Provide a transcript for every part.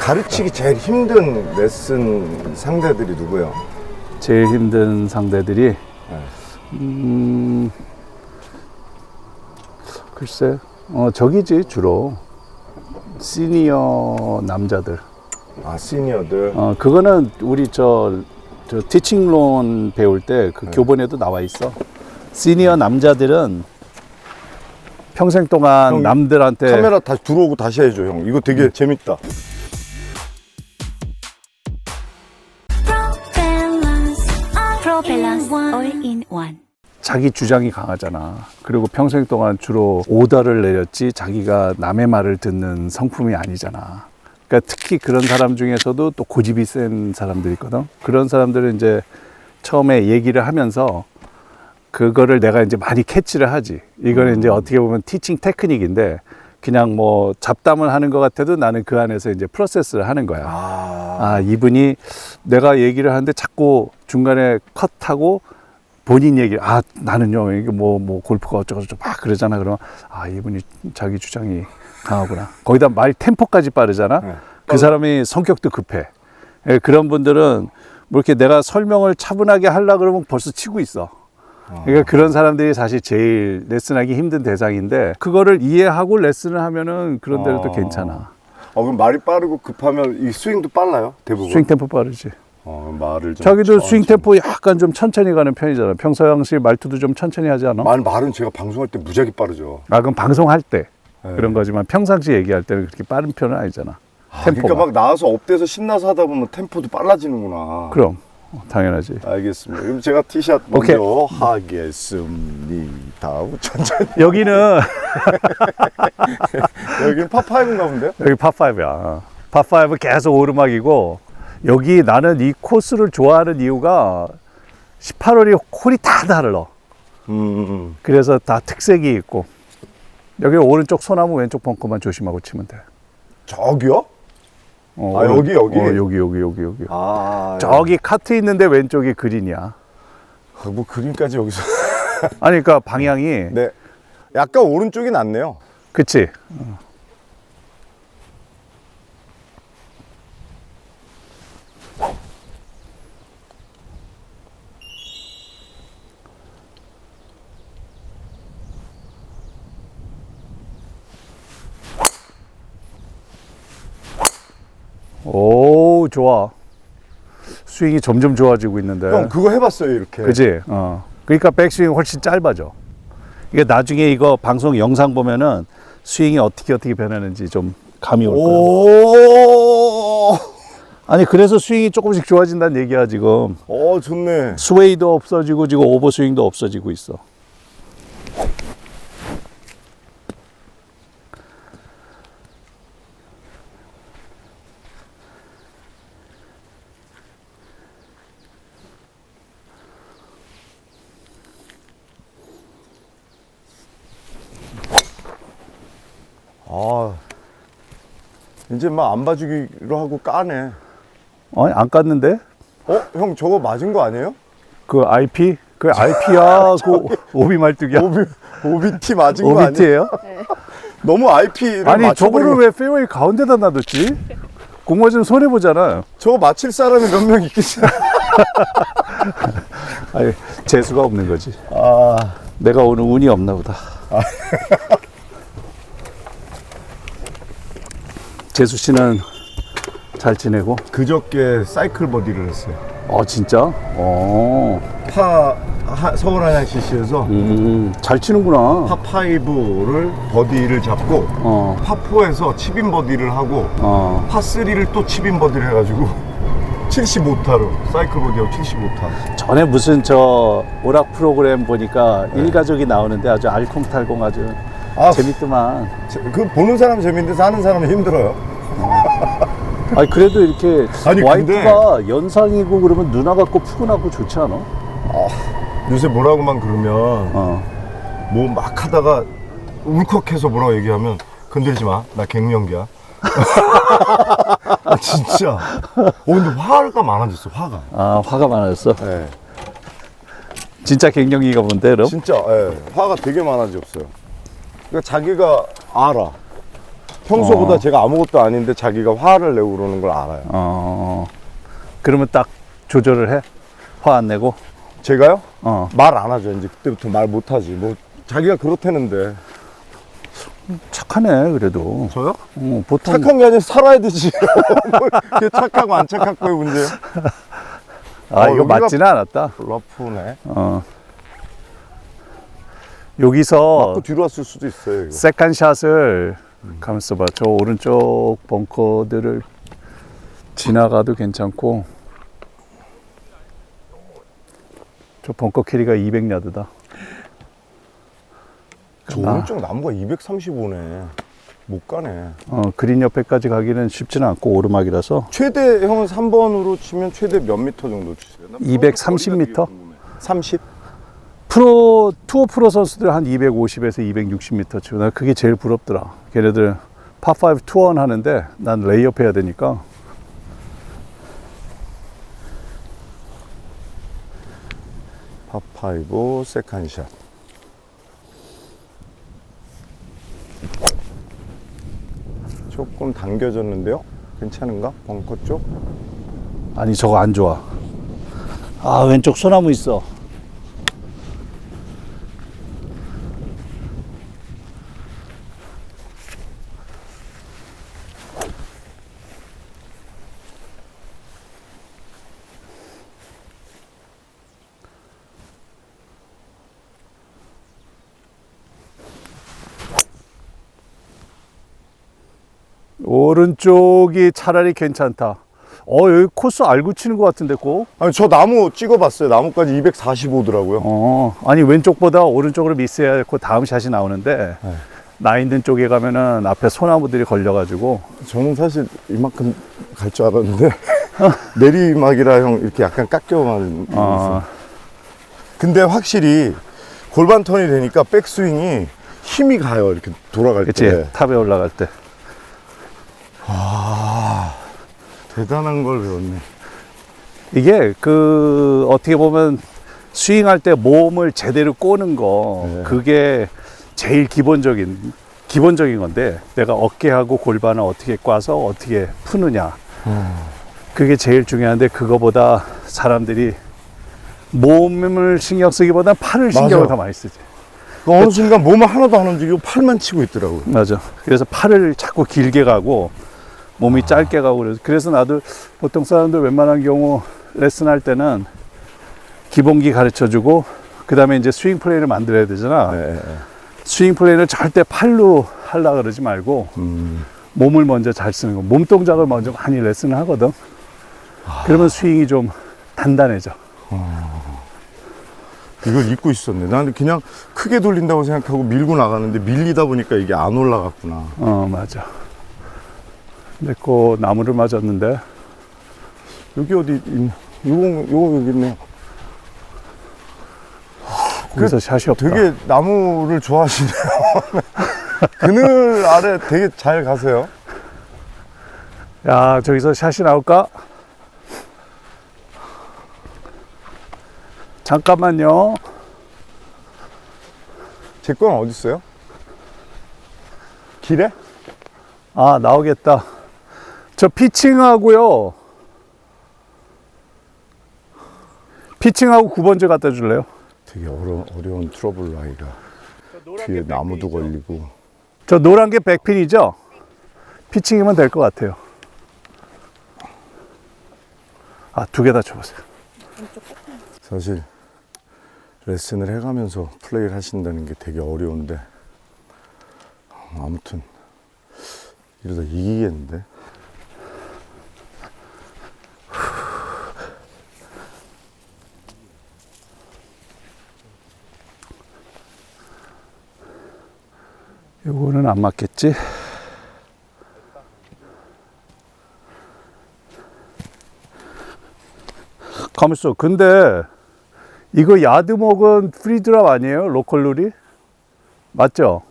가르치기 제일 힘든 레슨 상대들이 누구예요? 제일 힘든 상대들이 네. 음 글쎄 어 저기지 주로 시니어 남자들 아 시니어들. 어 그거는 우리 저, 저 티칭론 배울 때그 네. 교본에도 나와 있어 시니어 남자들은 평생 동안 형, 남들한테 카메라 다시 들어오고 다시 해줘 형. 이거 되게 재밌다. All in One. 자기 주장이 강하잖아. 그리고 평생 동안 주로 오더를 내렸지 자기가 남의 말을 듣는 성품이 아니잖아. 그러니까 특히 그런 사람 중에서도 또 고집이 센 사람들이 있거든. 그런 사람들은 이제 처음에 얘기를 하면서 그거를 내가 이제 많이 캐치를 하지. 이거는 이제 어떻게 보면 티칭 테크닉인데 그냥 뭐 잡담을 하는 것 같아도 나는 그 안에서 이제 프로세스를 하는 거야. 아, 아, 이분이 내가 얘기를 하는데 자꾸 중간에 컷하고 본인 얘기, 아, 나는요, 이게 뭐, 뭐, 골프가 어쩌고저쩌고 막 그러잖아. 그러면, 아, 이분이 자기 주장이 강하구나. 거기다 말 템포까지 빠르잖아. 네. 그 사람이 성격도 급해. 예, 그런 분들은 뭐 이렇게 내가 설명을 차분하게 하려 그러면 벌써 치고 있어. 그러니까 그런 사람들이 사실 제일 레슨하기 힘든 대상인데 그거를 이해하고 레슨을 하면은 그런 데는 또 어. 괜찮아. 어, 그럼 말이 빠르고 급하면 이 스윙도 빨라요? 대부분. 스윙 템포 빠르지. 어, 말을 좀. 자기도 천천히. 스윙 템포 약간 좀 천천히 가는 편이잖아. 평소 양식 말투도 좀 천천히 하지 않아? 말 말은 제가 방송할 때 무지하게 빠르죠. 아, 그럼 방송할 때 네. 그런 거지만 평상시 얘기할 때는 그렇게 빠른 편은 아니잖아. 아, 템포가. 그러니까 막 나와서 업돼서 신나서 하다 보면 템포도 빨라지는구나. 그럼 어, 당연하지. 알겠습니다. 그럼 제가 티샷 오케이. 먼저 하겠습니다. 천천히. 여기는 여기는 파파이브인가 본데요? 여기 파5야. 파5 계속 오르막이고 여기 나는 이 코스를 좋아하는 이유가 18홀이 홀이 다 달라. 음, 음. 그래서 다 특색이 있고 여기 오른쪽 소나무 왼쪽 벙커만 조심하고 치면 돼. 저기요? 어, 아, 여기, 여기? 어, 여기 여기 여기 여기. 아, 저기 카트 있는데 왼쪽이 그린이야. 아, 뭐 그림까지 여기서. 아니 그러니까 방향이 네. 약간 오른쪽이 낫네요. 그치? 오 좋아 스윙이 점점 좋아지고 있는데 형 그거 해봤어요 이렇게. 그지? 어. 그러니까 백스윙이 훨씬 짧아져. 이게 나중에 이거 방송 영상 보면은 스윙이 어떻게 어떻게 변하는지 좀 감이 올. 오. 아니 그래서 스윙이 조금씩 좋아진다는 얘기야 지금. 어 좋네. 스웨이도 없어지고 지금 오버 스윙도 없어지고 있어. 이제 막 안 봐주기로 하고 까네. 아니 안 깠는데? 어? 형 저거 맞은 거 아니에요? 그 IP? 그 IP야 그 오비 말뚝이야. 오비 오비티 맞은 거 아니에요? 오비트예요? 너무 IP를 아니 저거를 왜 페어웨이 가운데다 놔뒀지? 공 맞으면 손해 보잖아. 저거 맞힐 사람이 몇 명 있겠어요? 아니 재수가 없는 거지. 아 내가 오늘 운이 없나 보다. 재수 씨는 잘 지내고? 그저께 사이클 버디를 했어요. 어 진짜? 어, 파 하- 서울 한양 CC에서 음, 잘 치는구나. 파5를 버디를 잡고 어, 파4에서 칩인 버디를 하고 어, 파3를 또 칩인 버디를 해가지고 75타로 사이클 버디하고 75타. 전에 무슨 저 오락 프로그램 보니까 일가족이 나오는데 아주 알콩달콩 아주 아, 재밌더만. 그 보는 사람 재밌는데 사는 사람은 힘들어요. 아니 그래도 이렇게 아니, 와이프가 연상이고 그러면 누나 같고 푸근하고 좋지 않아? 요새 뭐라고만 그러면 어. 뭐 막 하다가 울컥해서 뭐라고 얘기하면 건들지 마. 나 갱년기야. 아, 진짜. 어, 근데 화가 많아졌어, 화가. 아 화가 많아졌어. 예. 진짜 갱년기가 뭔데 그럼? 진짜, 예. 화가 되게 많아졌어요. 그러니까 자기가 알아. 평소보다 어. 제가 아무것도 아닌데 자기가 화를 내고 그러는 걸 알아요. 어. 그러면 딱 조절을 해? 화 안 내고? 제가요? 어. 말 안 하죠. 이제 그때부터 말 못 하지. 뭐 자기가 그렇다는데. 착하네, 그래도. 저요? 어, 보통. 착한 게 아니라 살아야 되지. 뭐 이게 착하고 안 착하고의 문제예요. 아, 어, 이거 여기가- 맞지는 않았다. 러프네. 어. 여기서 맞고 뒤로 왔을 수도 있어요. 이거. 세컨 샷을 가만 있어 봐. 저 오른쪽 벙커들을 지나가도 괜찮고 저 벙커 캐리가 200야드다. 저 오른쪽 나무가 235네. 못 가네. 어, 그린 옆에까지 가기는 쉽지는 않고 오르막이라서 최대 형은 3번으로 치면 최대 몇 미터 정도 치세요? 230 미터? 30? 프로 투어 프로 선수들 한 250에서 260m 치고 나 그게 제일 부럽더라. 걔네들 파5 투어원 하는데 난 레이업 해야 되니까 파5 세컨샷. 조금 당겨졌는데요? 괜찮은가? 벙커 쪽? 아니 저거 안 좋아. 아 왼쪽 소나무 있어. 오른쪽이 차라리 괜찮다. 어 여기 코스 알고 치는 것 같은데 꼭. 아니 저 나무 찍어봤어요. 나무까지 245더라고요. 어, 아니 왼쪽보다 오른쪽으로 미스해야 그 다음 샷이 나오는데 네. 나 있는 쪽에 가면은 앞에 소나무들이 걸려가지고 저는 사실 이만큼 갈 줄 알았는데 내리막이라 형 이렇게 약간 깎여만 어, 근데 확실히 골반 턴이 되니까 백스윙이 힘이 가요 이렇게 돌아갈 그치 때 탑에 올라갈 때 대단한 걸 배웠네 이게 그 어떻게 보면 스윙할 때 몸을 제대로 꼬는 거 네. 그게 제일 기본적인 기본적인 건데 내가 어깨하고 골반을 어떻게 꽈서 어떻게 푸느냐 그게 제일 중요한데 그거보다 사람들이 몸을 신경 쓰기보다 팔을 신경을 맞아. 더 많이 쓰지. 그 어느 순간 몸을 하나도 안 움직이고 팔만 치고 있더라고요 맞아. 그래서 팔을 자꾸 길게 가고 몸이 짧게 가고 그래서 그래서 나도 보통 사람들 웬만한 경우 레슨 할 때는 기본기 가르쳐 주고 그다음에 이제 스윙 플레이를 만들어야 되잖아. 네. 스윙 플레이는 절대 팔로 하려 그러지 말고 음. 몸을 먼저 잘 쓰는 거. 몸 동작을 먼저 많이 레슨을 하거든. 그러면 스윙이 좀 단단해져. 이걸 잊고 있었네 나는 그냥 크게 돌린다고 생각하고 밀고 나가는데 밀리다 보니까 이게 안 올라갔구나 어, 맞아. 내거 나무를 맞았는데 여기 어디 있나 요거 요거 여기 있네요 거기서 샷이 없다. 되게 나무를 좋아하시네요 그늘 아래 되게 잘 가세요 야, 저기서 샷이 나올까? 잠깐만요. 제 건 어디 있어요? 길에? 아, 나오겠다. 저 피칭하고요. 피칭하고 9번째 갖다 줄래요? 되게 어려, 어려운 트러블 라이가 뒤에 나무도 걸리고 저 노란 게 백핀이죠? 피칭이면 될 것 같아요. 아, 두 개 다 쳐보세요. 사실 레슨을 해가면서 플레이를 하신다는 게 되게 어려운데 아무튼 이러다 이기겠는데 요거는 안 맞겠지? 가만있어. 근데 이거 야드목은 프리드랍 아니에요? 로컬 룰이? 맞죠?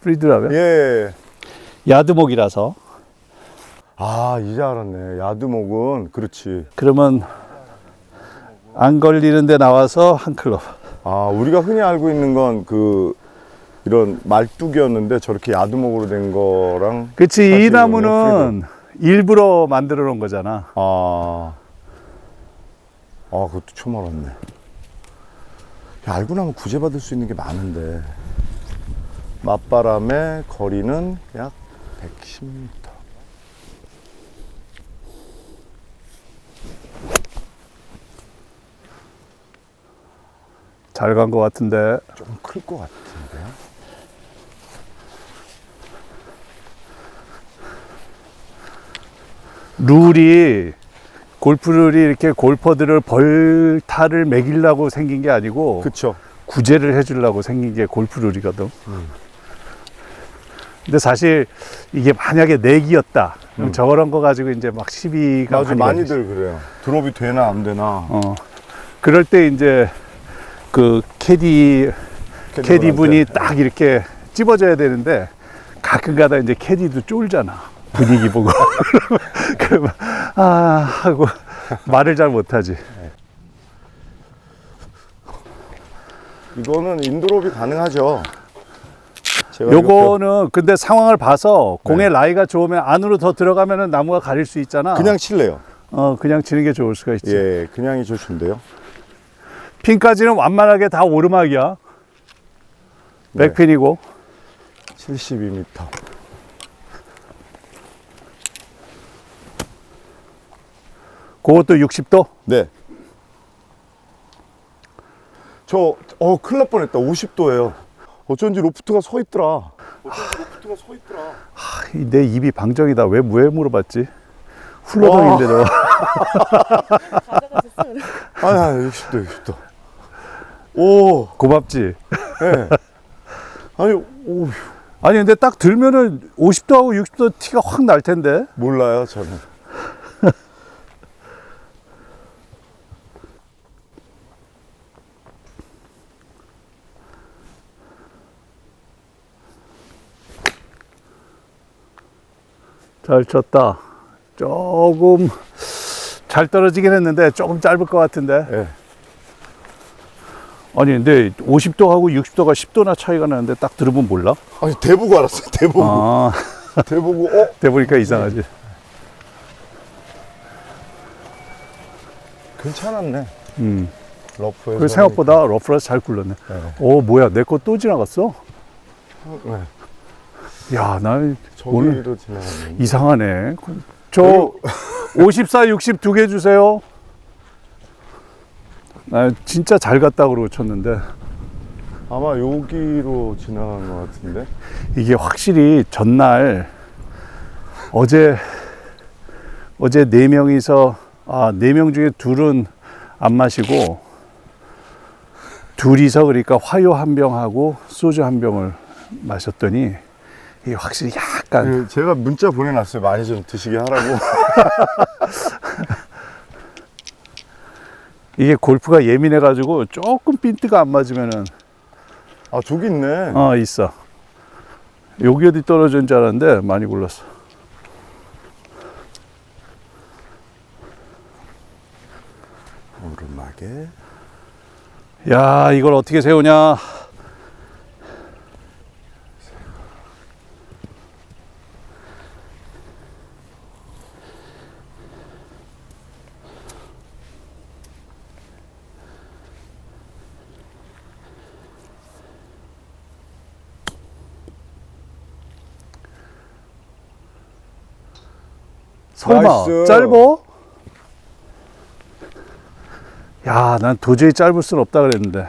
프리드랍이요? 예. 야드목이라서. 아 이제 알았네 야드목은 그렇지 그러면 안 걸리는데 나와서 한 클럽. 아 우리가 흔히 알고 있는 건 그 이런 말뚝이었는데 저렇게 야두목으로 된 거랑 그치, 이 나무는 일부러 만들어 놓은 거잖아. 아, 아 그것도 처음 알았네. 야, 알고 나면 구제받을 수 있는 게 많은데 맞바람의 거리는 약 110m. 잘 간 것 같은데. 좀 클 것 같은데. 룰이 골프룰이 이렇게 골퍼들을 벌타를 매기려고 생긴 게 아니고 그쵸? 구제를 해주려고 생긴 게 골프룰이거든. 근데 사실 이게 만약에 내기였다. 음. 저런 거 가지고 이제 막 시비가 맞아, 많이 많이들 그래요. 드롭이 되나 안 되나. 어. 그럴 때 이제 그 캐디 캐디 분이 딱 이렇게 찝어줘야 되는데 가끔 가다 이제 캐디도 쫄잖아. 분위기 보고. 그러면 아 하고 말을 잘 못하지. 이거는 인드롭이 가능하죠. 제가 이렇게- 요거는 근데 상황을 봐서 공의 네. 라이가 좋으면 안으로 더 들어가면은 나무가 가릴 수 있잖아. 그냥 칠래요. 어 그냥 치는 게 좋을 수가 있지. 예, 그냥이 좋신데요. 핀까지는 완만하게 다 오르막이야. 네. 백핀이고. 72m. 그것도 60도? 네. 저, 어, 큰일 날 뻔했다. 50도예요. 어쩐지 로프트가 서 있더라. 어쩐지 로프트가 서 있더라. 이내 입이 방정이다. 왜, 왜 물어봤지? 훌러덩인데. 아니, 아니, 60도, 60도. 오, 고맙지? 예. 아니, 오, 아니, 근데 딱 들면은 50도하고 60도 티가 확 날 텐데? 몰라요, 저는. 잘 쳤다. 조금 잘 떨어지긴 했는데 조금 짧을 것 같은데. 예. 아니, 근데 50도하고 60도가 10도나 차이가 나는데 딱 들으면 몰라? 아니, 대보고 알았어요, 대보고. 아, 대보고, 어? 대보니까 이상하지. 괜찮았네. 음. 러프에서. 그 생각보다 러프라서 잘 굴렀네. 네. 오, 뭐야, 내 거 또 지나갔어? 네. 야, 나 저기로 오늘. 이상하네. 저 54, 60 두 개 주세요. 나 진짜 잘 갔다 그러고 쳤는데 아마 여기로 지나간 것 같은데. 이게 확실히 전날 어제 어제 네 명이서 아네 명 중에 둘은 안 마시고 둘이서 그러니까 화요 한 병하고 소주 한 병을 마셨더니 이게 확실히 약간 그 제가 문자 보내놨어요. 많이 좀 드시게 하라고. 이게 골프가 예민해 가지고 조금 핀트가 안 맞으면은 아, 저기 있네. 어 있어 여기 어디 떨어진 줄 알았는데 많이 굴렀어 오르막에. 야 이걸 어떻게 세우냐 설마. 짧어? 야, 난 도저히 짧을 순 없다 그랬는데.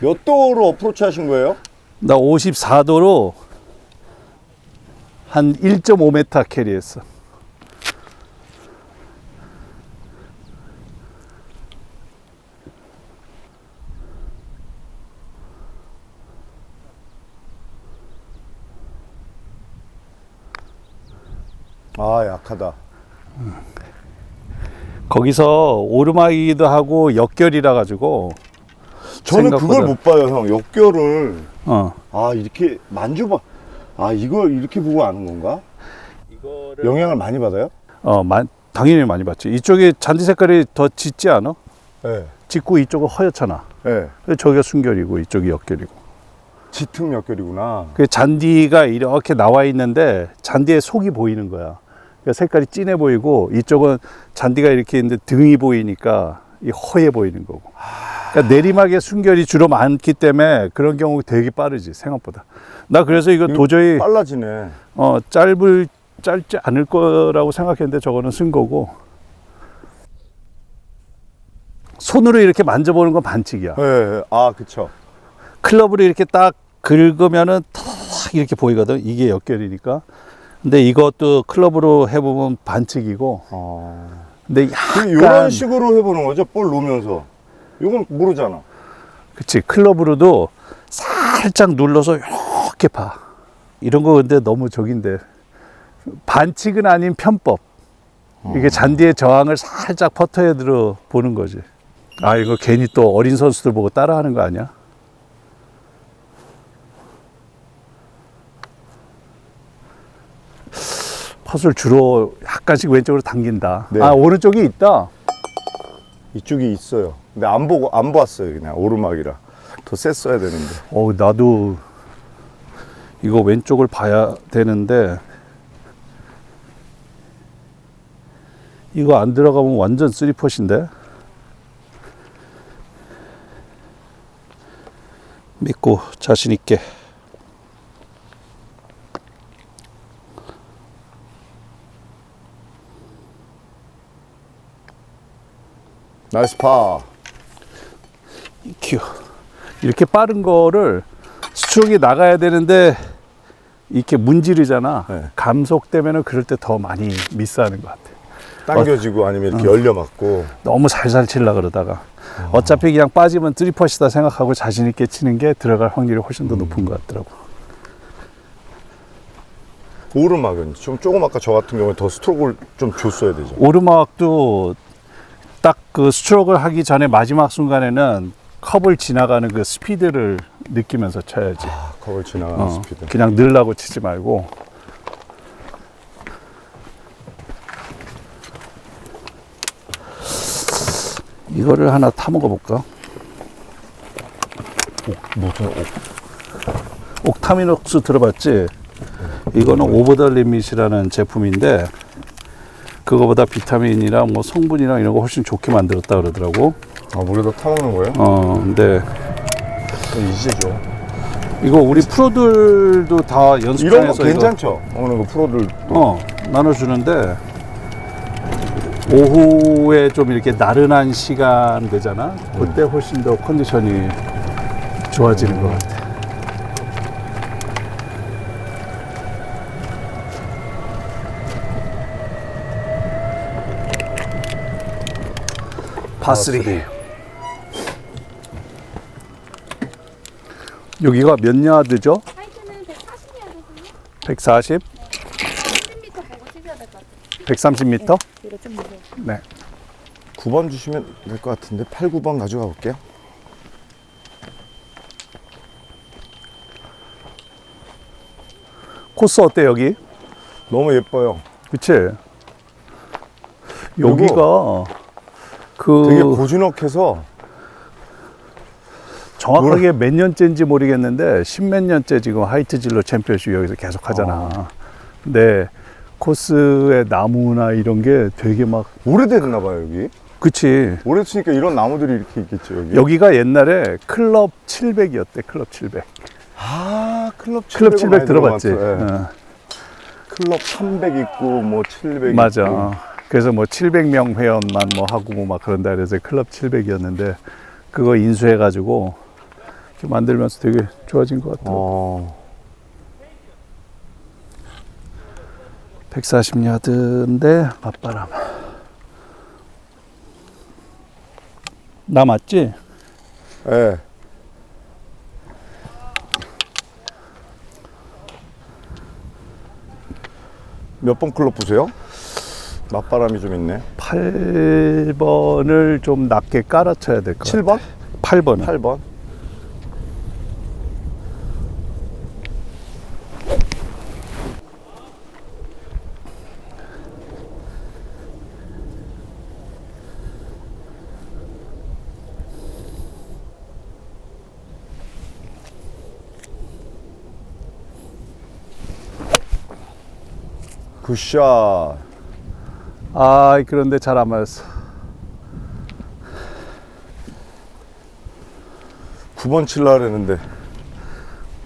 몇 도로 어프로치 하신 거예요? 나 54도로 한 1.5m 캐리했어. 아, 약하다. 거기서 오르막이기도 하고 역결이라 가지고 저는 생각보다. 그걸 못 봐요, 형. 역결을. 어. 아, 이렇게 만져봐. 아, 이걸 이렇게 보고 아는 건가? 영향을 많이 받아요? 어, 마- 당연히 많이 봤지. 이쪽에 잔디 색깔이 더 짙지 않아? 네. 짚고 이쪽은 허옇잖아. 예. 그래서 저기가 순결이고 이쪽이 역결이고. 짙은 역결이구나. 그 잔디가 이렇게 나와 있는데 잔디의 속이 보이는 거야. 그러니까 색깔이 진해 보이고 이쪽은 잔디가 이렇게 있는데 등이 보이니까 이 허해 보이는 거고. 그러니까 내리막에 순결이 주로 많기 때문에 그런 경우 되게 빠르지 생각보다. 나 그래서 이거 도저히 빨라지네. 어, 짧을 짧지 않을 거라고 생각했는데 저거는 쓴 거고. 손으로 이렇게 만져보는 건 반칙이야. 예, 예. 아, 그쵸. 클럽으로 이렇게 딱 긁으면은 탁 이렇게 보이거든. 이게 역결이니까. 근데 이것도 클럽으로 해보면 반칙이고. 어. 근데 그 약간 이런 식으로 해보는 거죠. 볼 놓으면서. 이건 모르잖아. 그치 클럽으로도 살짝 눌러서 이렇게 봐. 이런 거 근데 너무 저긴데 반칙은 아닌 편법. 이게 잔디의 저항을 살짝 퍼터에 들어 보는 거지. 아 이거 괜히 또 어린 선수들 보고 따라하는 거 아니야? 펫을 주로 약간씩 왼쪽으로 당긴다. 네. 아 오른쪽이 있다. 이쪽이 있어요. 근데 안 보고, 안 봤어요. 그냥 오르막이라. 더 셌어야 되는데. 어, 나도 이거 왼쪽을 봐야 되는데 이거 안 들어가면 완전 쓰리퍼신데 믿고 자신 있게 나이스 파. 큐 이렇게 빠른 거를 수축이 나가야 되는데 이렇게 문지르잖아 네. 감속되면은 그럴 때 더 많이 미스하는 것 같아 당겨지고 아니면 이렇게 열려 맞고. 너무 살살 칠라 그러다가 어차피 그냥 빠지면 쓰리퍼시다 생각하고 자신 있게 치는 게 들어갈 확률이 훨씬 더 높은 것 같더라고. 오르막은 좀 조금 아까 저 같은 경우에 더 스트로크를 좀 줬어야 되죠. 오르막도 딱 그 스트로크를 하기 전에 마지막 순간에는 컵을 지나가는 그 스피드를 느끼면서 쳐야지. 아, 컵을 지나가는 어, 스피드. 그냥 늘라고 치지 말고. 이거를 하나 타 먹어 볼까? 무슨 옥? 옥타미녹스 들어봤지? 이거는 오버 더 리밋이라는 제품인데 그거보다 비타민이랑 뭐 성분이랑 이런 거 훨씬 좋게 만들었다 그러더라고. 아, 물에다 타먹는 거예요? 어, 근데 이제죠. 이거 우리 프로들도 다 이런 거 연습장에서 이거 괜찮죠? 오늘 그 프로들. 어, 나눠주는데 오후에 좀 이렇게 나른한 시간 되잖아. 그때 훨씬 더 컨디션이 좋아지는 것 같아. 파스리. 여기가 몇 야드죠? 하이트는 140이야 140? 30m 보고 치셔야 될 것 같아요 130m? 뒤로 좀 무거워 네. 9번 주시면 될 것 같은데 8, 9번 가져가 볼게요. 코스 어때 여기? 너무 예뻐요. 그치? 여기가 그 되게 고즈넉해서 정확하게 몇 년째인지 모르겠는데 십몇 년째 지금 하이트 진로 챔피언십 여기서 계속 하잖아. 근데 코스의 나무나 이런 게 되게 막 오래됐나 봐요, 여기. 그치? 오래됐으니까 이런 나무들이 이렇게 있겠죠, 여기. 여기가 옛날에 클럽 700이었대. 클럽 700. 아, 클럽 700. 클럽 700 들어봤지? 예. 어, 클럽 300 있고 뭐 700 맞아. 있고. 어. 그래서 뭐 700명 회원만 뭐 하고 뭐막 그런다 그래서 클럽 700이었는데 그거 인수해 가지고 이렇게 만들면서 되게 좋아진 것 같아. 어. 140야드인데 맞바람. 나 맞지? 예. 몇번 클럽 보세요? 맞바람이 좀 있네. 8번을 좀 낮게 깔아쳐야 될 것 같아. 7번? 8번. 8번. 굿샷. 아, 그런데 잘 안 맞았어. 9번 칠라 그랬는데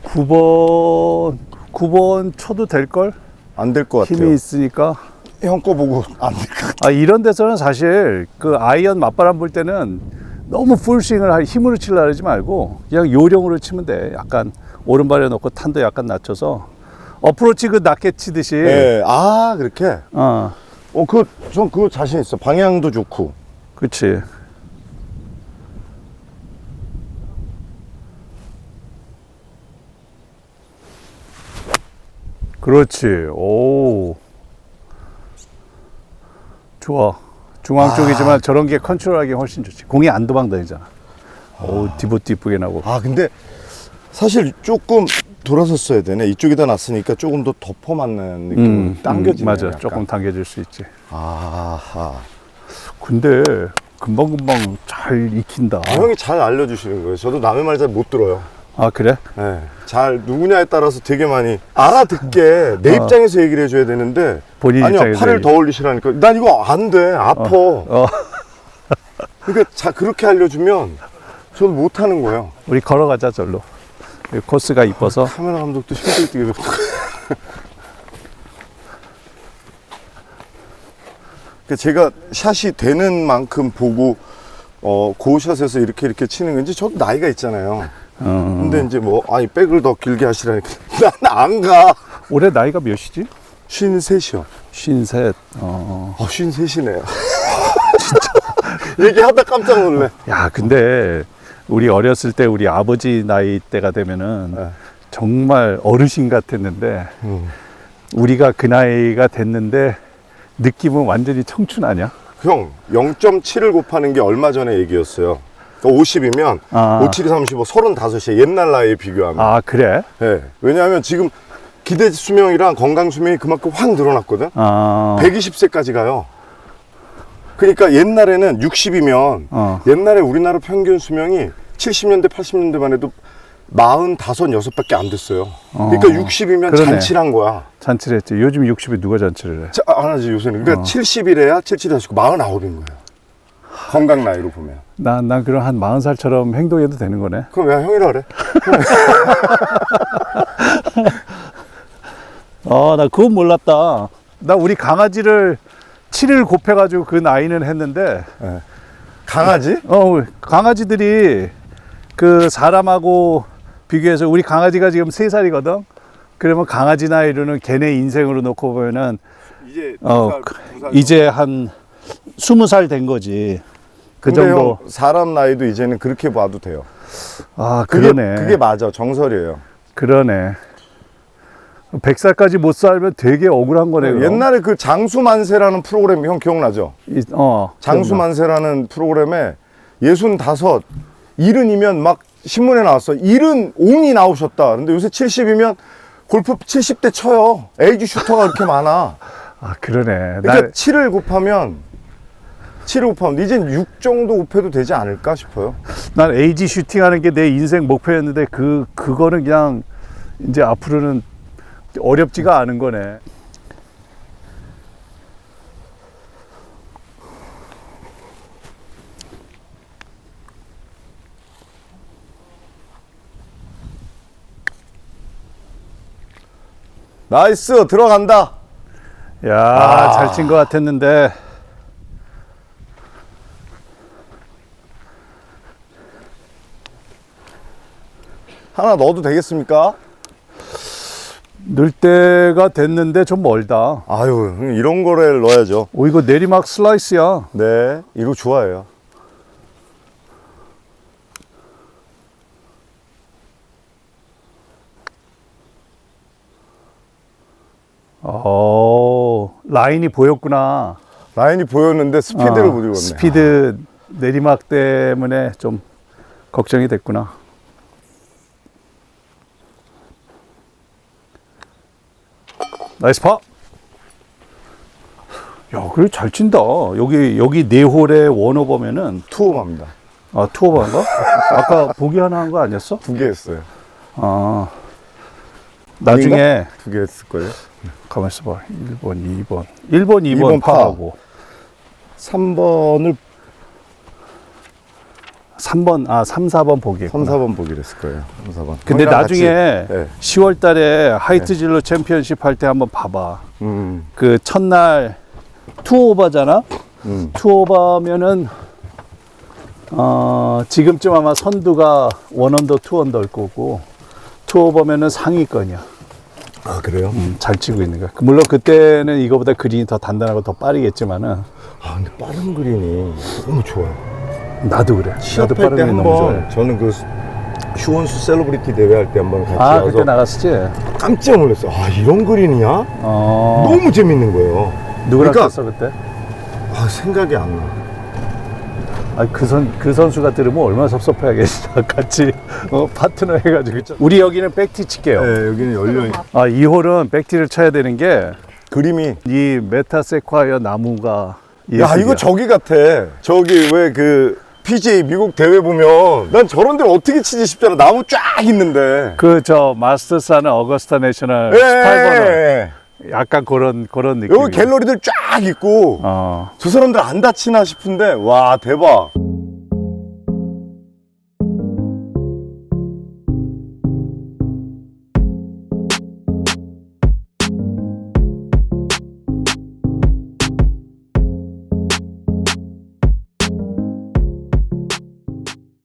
9번, 9번 쳐도 될걸? 안 될 것 같아요. 힘이 있으니까. 형 거 보고 안 될 것 같아요. 아, 이런 데서는 사실 그 아이언 맞바람 불 때는 너무 풀스윙을 할 힘으로 치려 하지 말고 그냥 요령으로 치면 돼. 약간 오른발에 놓고 탄도 약간 낮춰서 어프로치 그 낮게 치듯이. 네. 아, 그렇게? 어, 어, 그, 전 그거 자신 있어. 방향도 좋고. 그치. 그렇지. 오. 좋아. 중앙 쪽이지만 저런 게 컨트롤하기 훨씬 좋지. 공이 안 도망다니잖아. 오, 디보트 이쁘게 나고. 아, 근데 사실 조금 돌아섰어야 되네. 이쪽에다 놨으니까 조금 더 덮어 맞는 느낌으로 당겨지네. 맞아. 약간. 조금 당겨질 수 있지. 아하. 근데 금방금방 잘 익힌다. 아, 형이 잘 알려주시는 거예요. 저도 남의 말 잘 못 들어요. 아, 그래? 네. 잘 누구냐에 따라서 되게 많이 알아듣게 내 입장에서 얘기를 해줘야 되는데 본인 아니요 입장에서 팔을 얘기. 더 올리시라니까 난 이거 안돼 아파 어, 그러니까 자 그렇게 알려주면 저도 못 하는 거예요 우리 걸어가자, 절로. 코스가 이뻐서. 카메라 감독도 힘들게 뛰게 그러니까 제가 샷이 되는 만큼 보고 어 고샷에서 이렇게 이렇게 치는 건지 저도 나이가 있잖아요 어. 근데 이제 뭐 아이 백을 더 길게 하시라니까 난 안가 올해 나이가 몇이지? 쉰 셋이요 쉰셋. 어. 어, 쉰 셋이네요. 진짜. 얘기하다 깜짝 놀래. 야, 근데 우리 어렸을 때 우리 아버지 나이 때가 되면은 네. 정말 어르신 같았는데 음. 우리가 그 나이가 됐는데 느낌은 완전히 청춘 아니야? 형, 0.7을 곱하는 게 얼마 전에 얘기였어요. 50이면 아. 5, 7, 2, 35, 35이에 옛날 나이에 비교하면. 아, 그래? 예. 왜냐하면 지금 기대 수명이랑 건강 수명이 그만큼 확 늘어났거든. 아. 120세까지 가요. 그러니까 옛날에는 60이면 어. 옛날에 우리나라 평균 수명이 70년대, 80년대만 해도 45, 6밖에 안 됐어요. 그러니까 60이면 그러네. 잔치란 거야. 잔치를 했지. 요즘 60에 누가 잔치를 해? 자, 안 하지 요새는. 그러니까 70이래야 77 하시고 49인 거예요. 건강 나이로 보면. 난, 난 그런 한 40살처럼 행동해도 되는 거네. 그럼 왜 형이라 그래? 아, 나 그건 몰랐다. 나 우리 강아지를 7일 곱해가지고 그 나이는 했는데, 강아지? 어, 강아지들이 그 사람하고 비교해서 우리 강아지가 지금 3살이거든? 그러면 강아지 나이로는 걔네 인생으로 놓고 보면은, 이제 어, 이제 한 20살 된 거지. 그 정도. 형, 사람 나이도 이제는 그렇게 봐도 돼요. 아, 그게 그러네. 그게 맞아. 정설이에요. 그러네. 100살까지 못 살면 되게 억울한 거네. 그럼. 옛날에 그 장수만세라는 프로그램 형 기억나죠? 이- 어. 장수만세라는 프로그램에 예순 다섯, 일흔이면 막 신문에 나왔어. 일흔 옹이 나오셨다. 근데 요새 70이면 골프 70대 쳐요. 에이지 슈터가 이렇게 많아. 아, 그러네. 그러니까 날, 7을 곱하면 7을 곱하면 이젠 6 정도 곱해도 되지 않을까 싶어요. 난 에이지 슈팅 하는 게 내 인생 목표였는데 그 그거는 그냥 이제 앞으로는 어렵지가 않은 거네. 나이스 들어간다. 야, 아. 잘친 것 같았는데. 하나 넣어도 되겠습니까? 늘 때가 됐는데 좀 멀다. 아유 이런 거를 넣어야죠. 오 이거 내리막 슬라이스야. 네, 이거 좋아해요. 어, 라인이 보였구나. 라인이 보였는데 스피드를 어, 못 읽었네. 스피드 내리막 때문에 좀 걱정이 됐구나. 나이스 파. 야, 그래 잘 친다. 여기 여기 네 홀에 원오버면은 투홈합니다. 아 투어반가? 아까 보기 하나 한 거 아니었어? 두 개 했어요. 아 나중에 두 개 했을 거예요. 가만 있어 봐. 1번, 2번. 1번, 2번, 이번 파. 파하고 3번을 3번, 아, 3, 4번 보기. 3, 4번 보기로 했을 거예요. 3, 4번. 근데 형이랑 나중에 같이. 네. 10월 달에 하이트질러 챔피언십 할 때 한번 봐봐. 음, 그 첫날 투오버잖아? 음. 투오버면은 어, 지금쯤 아마 선두가 원언더 투언더일 거고 투오버면은 상위권이야. 아, 그래요? 음, 잘 치고 있는 거야. 물론 그때는 이거보다 그린이 더 단단하고 더 빠르겠지만은 아, 근데 빠른 그린이 너무 좋아요. 나도 그래. 나도 빠른 때 그린 너무 좋아해. 한번 저는 그 휴원수 셀러브리티 대회 할 때 한번 같이 아, 그때 나갔었지? 깜짝 놀랐어요. 아, 이런 그린이야? 어. 너무 재밌는 거예요. 누구랑 그러니까- 그때? 아, 생각이 안 나. 아, 그, 선, 그 선수가 들으면 얼마나 섭섭해하겠어. 같이 어, 파트너 해가지고. 우리 여기는 백티 칠게요. 네, 여기는 열려 아, 이 홀은 백티를 쳐야 되는 게 그림이 이 메타세콰이어 나무가 야 예술이야. 이거 저기 같아 저기 왜 그 PGA 미국 대회 보면 난 저런 데를 어떻게 치지 싶잖아. 나무 쫙 있는데. 그 저 마스터스 하는 어거스타 내셔널 예, 18번은 예, 약간 그런 그런 느낌. 여기 갤러리들 쫙 있고 어. 저 사람들 안 다치나 싶은데 와 대박